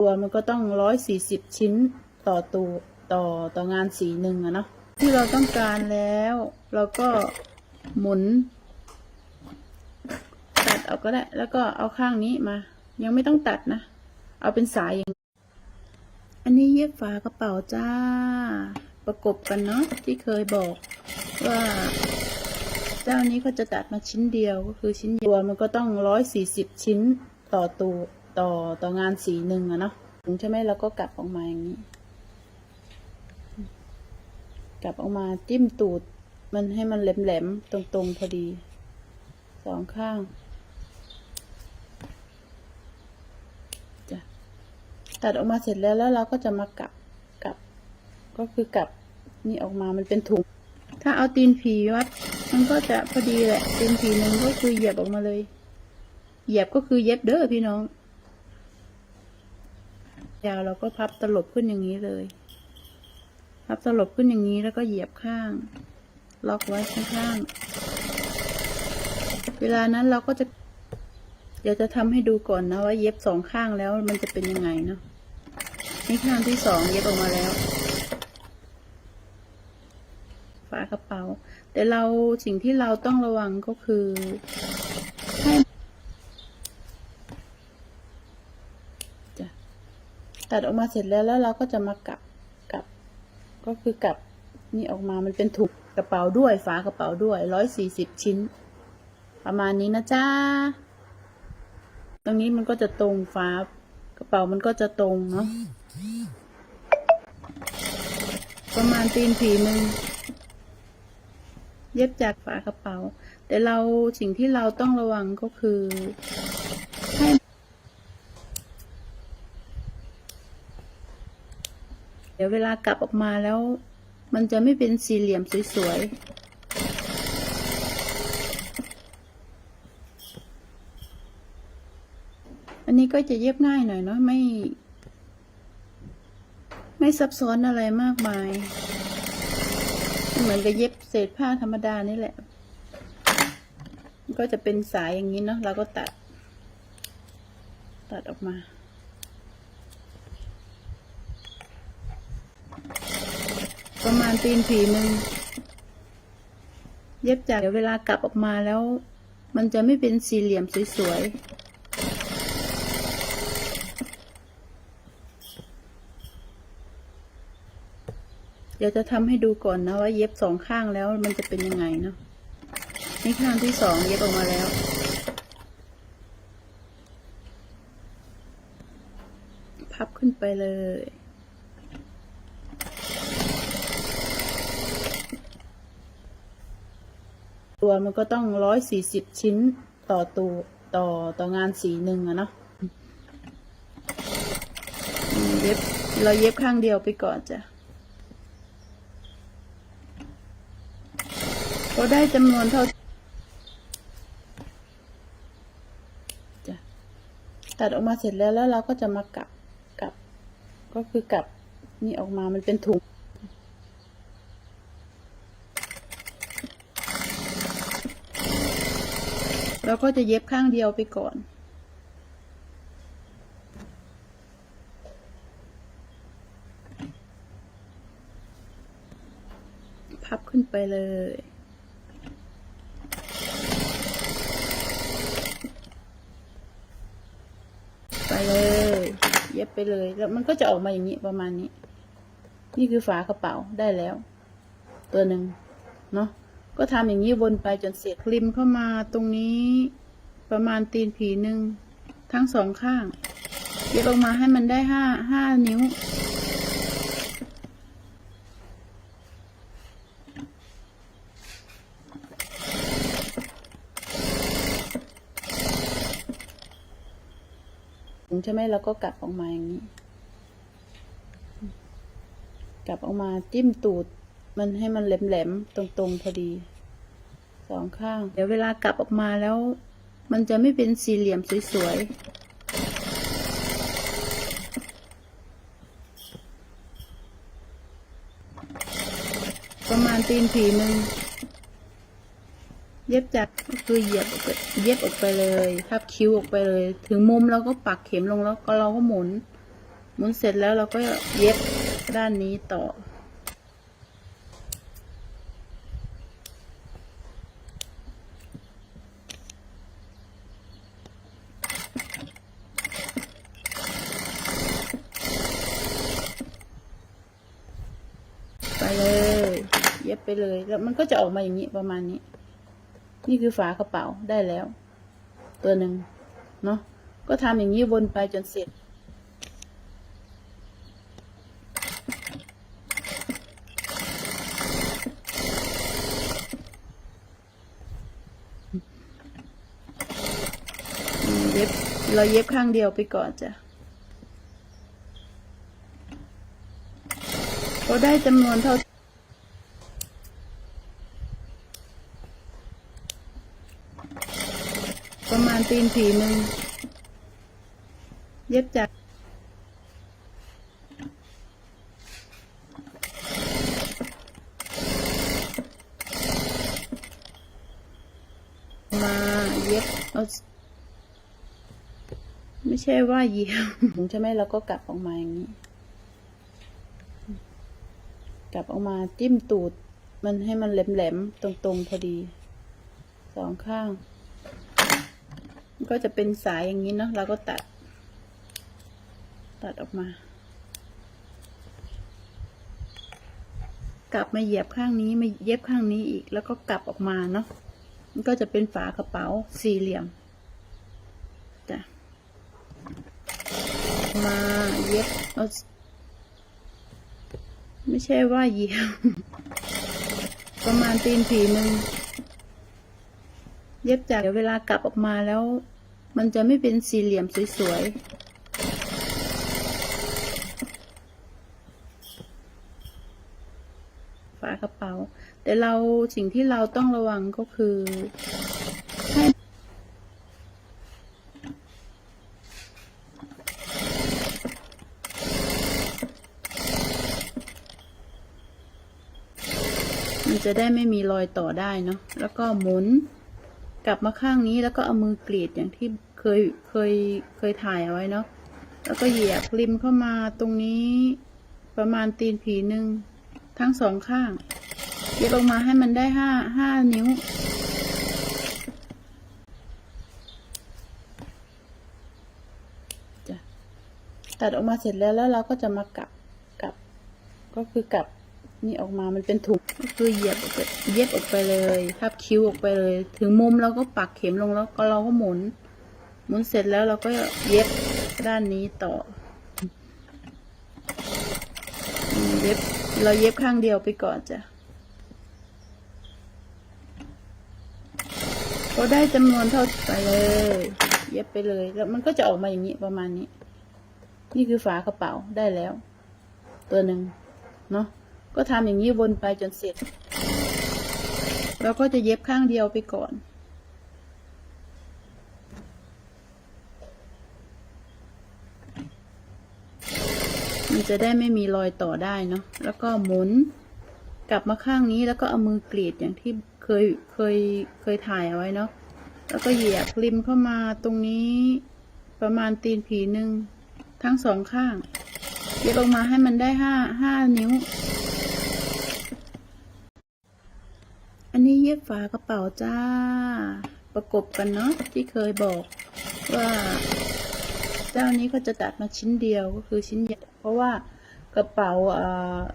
ตัวมันก็ต้องร้อยสี่สิบชิ้นต่อตัวต่อต่องานสีหนึ่งอะเนาะที่เราต้องการแล้วเราก็หมุน ตัดเอาก็ได้ แล้วก็เอาข้างนี้มา ยังไม่ต้องตัดนะ เอาเป็นสายอย่าง อันนี้เย็บฝากระเป๋าจ้า ประกบกันเนาะที่เคยบอกว่า เจ้านี้เขาจะตัดมาชิ้นเดียวก็คือชิ้นตัวมันก็ต้องร้อยสี่สิบชิ้นต่อตัว ต่อต่องานสีหนึ่งอะเนาะใช่ไหมเราก็กลับออกมาอย่างนี้ กลับออกมาจิ้มตูด มันให้มันแหลมๆตรงๆพอดี สองข้างจ้ะตัดออกมาเสร็จแล้วแล้วเราก็จะมากลับกลับ ก็คือกลับนี่ออกมามันเป็นถุง ถ้าเอาตีนผีวัดมันก็จะพอดีแหละตีนผีหนึ่งก็คือเหยียบออกมาเลย เหยียบก็คือเย็บเด้อพี่น้อง ยาวเราก็พับตลบขึ้นอย่างนี้เลย พับตลบขึ้นอย่างนี้แล้วก็เหยียบข้าง ล็อกไว้ข้างๆเวลานั้นเราก็จะ เดี๋ยวจะทำให้ดูก่อนนะว่าเย็บสองข้างแล้วมันจะเป็นยังไงเนาะนี่ข้างที่สองเย็บออกมาแล้วฝากระเป๋า แต่เราสิ่งที่เราต้องระวังก็คือให้จ้ะ ตัดออกมาเสร็จแล้วแล้วเราก็จะมากลับกลับ ก็คือกลับนี่ออกมามันเป็นถุงกระเป๋าด้วยฝากระเป๋าด้วยร้อยสี่สิบชิ้น ประมาณนี้นะจ้าตรงนี้มันก็จะตรงฝากระเป๋ามันก็จะตรงเนาะประมาณตีนผีหนึ่งเย็บจากฝากระเป๋า แต่เราสิ่งที่เราต้องระวังก็คือให้เดี๋ยวเวลากลับออกมาแล้ว มันจะไม่เป็นสี่เหลี่ยมสวยๆ อันนี้ก็จะเย็บง่ายหน่อยเนาะไม่ ไม่ซับซ้อนอะไรมากมาย เหมือนกับเย็บเศษผ้าธรรมดานี่แหละ ก็จะเป็นสายอย่างนี้เนาะเราก็ตัด ตัดออกมา ประมาณตีนผีหนึ่งเย็บจากเดี๋ยวเวลากลับออกมาแล้ว มันจะไม่เป็นสี่เหลี่ยมสวยๆ เดี๋ยวจะทำให้ดูก่อนนะว่าเย็บสองข้างแล้วมันจะเป็นยังไงเนาะนี่ข้างที่สองเย็บออกมาแล้ว พับขึ้นไปเลย ตัวมันก็ต้องร้อยสี่สิบชิ้นต่อตัวต่อต่องานสีหนึ่งอะเนาะเย็บเราเย็บข้างเดียวไปก่อนจ้ะก็ได้จำนวนเท่าจ้ะตัดออกมาเสร็จแล้วแล้วเราก็จะมากลับกลับ ก็คือกลับนี่ออกมามันเป็นถุง เราก็จะเย็บข้างเดียวไปก่อน พับขึ้นไปเลย ไปเลย เย็บไปเลย แล้วมันก็จะออกมาอย่างนี้ประมาณนี้ นี่คือฝากระเป๋าได้แล้ว ตัวหนึ่งเนาะ ก็ทำอย่างนี้วนไปจนเสร็จคลิมเข้ามาตรงนี้ ประมาณตีนผีหนึ่งทั้งสองข้างเย็บออกมาให้มันได้ห้าห้านิ้วถึงใช่ไหมเราก็กลับออกมาอย่างนี้ กลับออกมาจิ้มตูด มันให้มันแหลมๆตรงๆพอดี สองข้าง เดี๋ยวเวลากลับออกมาแล้ว มันจะไม่เป็นสี่เหลี่ยมสวยๆ ประมาณตีนผีหนึ่งเย็บจากก็คือเหยียบเย็บออกไปเลยพับคิ้วออกไปเลย ถึงมุมเราก็ปักเข็มลงแล้วก็เราก็หมุน หมุนเสร็จแล้วเราก็เย็บด้านนี้ต่อ ไปเลย เย็บไปเลย แล้วมันก็จะออกมาอย่างนี้ประมาณนี้ นี่คือฝากระเป๋าได้แล้ว ตัวหนึ่งเนาะก็ทำอย่างนี้วนไปจนเสร็จ เย็บเราเย็บข้างเดียวไปก่อนจ้ะพอได้จำนวนเท่า ประมาณตีนผีหนึ่งเย็บจากมาเย็บเอาไม่ใช่ว่าเยียบใช่ไหมเราก็กลับออกมาอย่างนี้ กลับออกมาจิ้มตูด มันให้มันแหลมๆตรงๆพอดี สองข้าง ก็จะเป็นสายอย่างนี้เนาะเราก็ตัด ตัดออกมา กลับมาเหยียบข้างนี้มาเย็บข้างนี้อีก แล้วก็กลับออกมาเนาะมันก็จะเป็นฝากระเป๋าสี่เหลี่ยมจ้ะมาเย็บเอาไม่ใช่ว่าเหยียบประมาณตีนผีหนึ่งเย็บจากเดี๋ยวเวลากลับออกมาแล้ว มันจะไม่เป็นสี่เหลี่ยมสวยๆ ฝากระเป๋า แต่เราสิ่งที่เราต้องระวังก็คือให้มันจะได้ไม่มีรอยต่อได้เนาะ แล้วก็หมุน กลับมาข้างนี้แล้วก็เอามือกรีดอย่างที่เคยเคยเคยถ่ายเอาไว้เนาะแล้วก็เหยียบริมเข้ามาตรงนี้ประมาณตีนผีหนึ่งทั้งสองข้างเย็บออกมาให้มันได้ห้าห้านิ้ว ตัดออกมาเสร็จแล้วแล้วเราก็จะมากลับกลับก็คือกลับ นี่ออกมามันเป็นถุงก็คือเหยียบออกไปเย็บออกไปเลยทับคิ้วออกไปเลย ถึงมุมเราก็ปักเข็มลงแล้วก็เราก็หมุน หมุนเสร็จแล้วเราก็เย็บด้านนี้ต่อเย็บเราเย็บข้างเดียวไปก่อนจ้ะพอได้จำนวนเท่าไปเลย เย็บไปเลย แล้วมันก็จะออกมาอย่างนี้ประมาณนี้ นี่คือฝากระเป๋าได้แล้ว ตัวหนึ่งเนาะ ก็ทำอย่างนี้วนไปจนเสร็จ เราก็จะเย็บข้างเดียวไปก่อนมันจะได้ไม่มีรอยต่อได้เนาะ แล้วก็หมุนกลับมาข้างนี้แล้วก็เอามือกรีดอย่างที่เคยเคยเคยถ่ายเอาไว้เนาะ แล้วก็เหยียบริมเข้ามาตรงนี้ประมาณตีนผีหนึ่งทั้งสองข้าง เย็บออกมาให้มันได้ห้าห้านิ้ว อันนี้เย็ บฝากระเป๋าจ้า ประกบกันเนาะที่เคยบอกว่าเจ้านี้เขาจะตัดมาชิ้นเดียวก็คือชิ้นใหญ่เพราะว่ากระเป๋า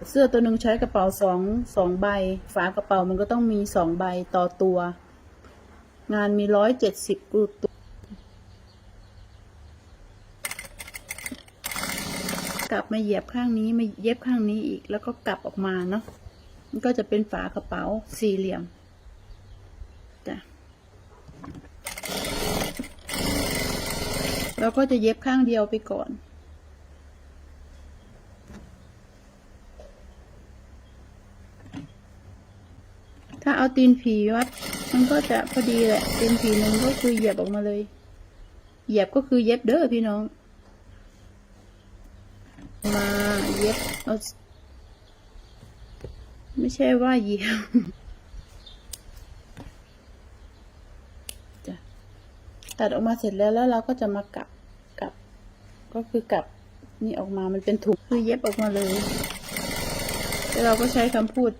เสื้อตัวหนึ่งใช้กระเป๋าสองสองใบ ฝากระเป๋ามันก็ต้องมีสองใบต่อตัว งานมีร้อยเจ็ดสิบกุตัวกลับมาเหยียบข้างนี้มาเย็บข้างนี้อีกแล้วก็กลับออกมาเนาะมันก็จะเป็นฝากระเป๋าสี่เหลี่ยมจ้ะ เราก็จะเย็บข้างเดียวไปก่อน ถ้าเอาตีนผีวัด มันก็จะพอดีแหละ ตีนผีหนึ่งก็คือเหยียบออกมาเลย เหยียบก็คือเย็บเด้อพี่น้อง มาเย็บเอาไม่ใช่ว่าเหยียบ จ้ะ ตัดออกมาเสร็จแล้วแล้วเราก็จะมากลับกลับ ก็คือกลับนี่ออกมามันเป็นถุงคือเย็บออกมาเลยแล้วเราก็ใช้คำพูด